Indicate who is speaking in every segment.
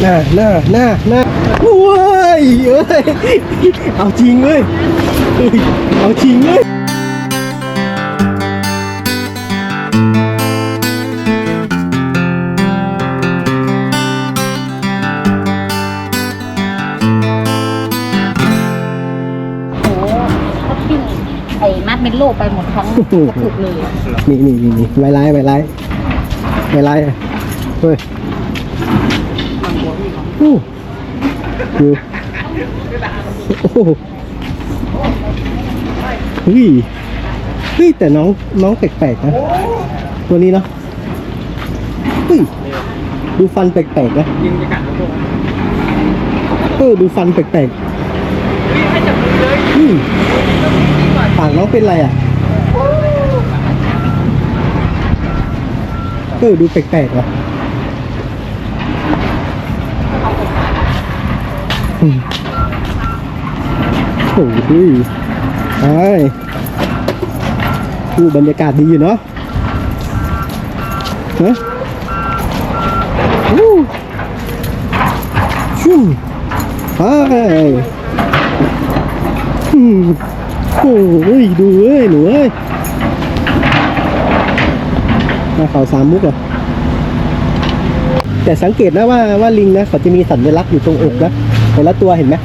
Speaker 1: หน้าหน้าหน้าหน้าโอ้ยเอ้ยเอาจริงเลยเอ้ยเอาจริงเลย
Speaker 2: โอ้โหเขาปิ้งไอ้มัดเมนโลไปหมดทั้งกระปุกเลย
Speaker 1: นี่นี่นี่ไวไลไวไลไวไลเฮ้ย อู้ดูโอ้โหเฮ้ยเฮ้ยแต่น้องน้องแปลกๆนะ ตัวนี้เนาะเฮ้ยดูฟันแปลกๆนะ
Speaker 3: ยิงจะกัดแล้ว
Speaker 1: เออดูฟันแปลกๆ
Speaker 3: ให้จับมือเลย
Speaker 1: อืมปากน้องเป็นไรอะเออดูแปลกๆว่ะอืม โอ้โหไอ้ดูบรรยากาศดีอยู่เนาะฮะวู้ชุ่มไอ้อืมโอ้ยดูเอ้ยหนูเอ้ยมาเขาสามมุกเหรอแต่สังเกตนะว่าว่าลิงนะเขาจะมีสัญลักษณ์อยู่ตรงอกนะ แต่ละตัวเห็นไหม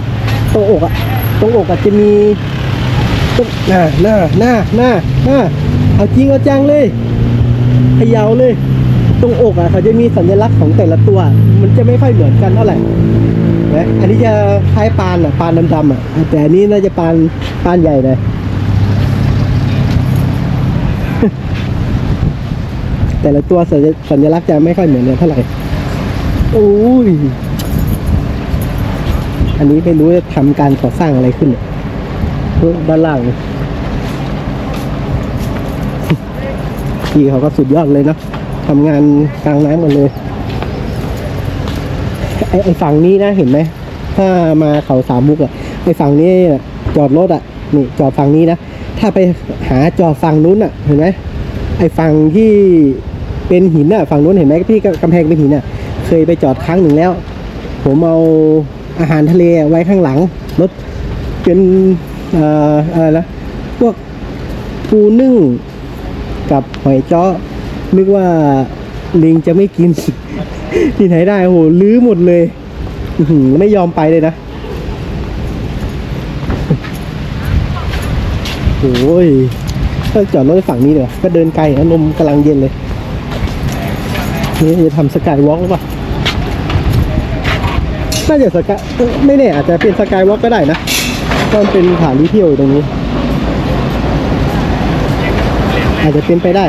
Speaker 1: ตรงอกอะตรงอกอะจะมีตรงหน้าหน้าหน้าหน้าหน้าเอาจริงเอาจังเลยพยาวเลย ตรงอกอะเขาจะมีสัญลักษณ์ของแต่ละตัว มันจะไม่ค่อยเหมือนกันเท่าไหร่นะอันนี้จะคล้ายปานอะปานดำๆอะแต่อันนี้น่าจะปานปานใหญ่เลยแต่ละตัวสัญสัญลักษณ์จะไม่ค่อยเหมือนกันเท่าไหร่โอ้ย อันนี้ไม่รู้จะทำการก่อสร้างอะไรขึ้นเนี่ยด้านล่างเนี่ยพี่เขาก็สุดยอดเลยนะทำงานกลางน้ำกันเลย ไอไอฝั่งนี้นะเห็นไหม ถ้ามาเขาสามมุกอะไอฝั่งนี้จอดรถอะนี่จอดฝั่งนี้นะ ถ้าไปหาจอดฝั่งนู้นอะเห็นไหมไอฝั่งที่เป็นหินอะฝั่งนู้นเห็นไหมพี่กำแพงเป็นหินอะเคยไปจอดครั้งหนึ่งแล้ว ผมเอา อาหารทะเลไว้ข้างหลังรถเป็นอะไรนะพวกปูนึ่งกับหอยเจ้อนึกว่าลิงจะไม่กิน ที่ไหนได้โอ้โหลื้อหมดเลยไม่ยอมไปเลยนะโอ้ยถ้าจอดรถฝั่งนี้เดี๋ยวก็เดินไกลนะลมกำลังเย็นเลย นี่จะทำสกายวอล์กหรือเปล่า น่าจะสกายเอ้ยไม่แน่อาจจะเป็นสกายวอล์กก็ได้นะก็เป็นฐานที่เที่ยวอยู่ตรงนี้ อาจจะเป็นไปได้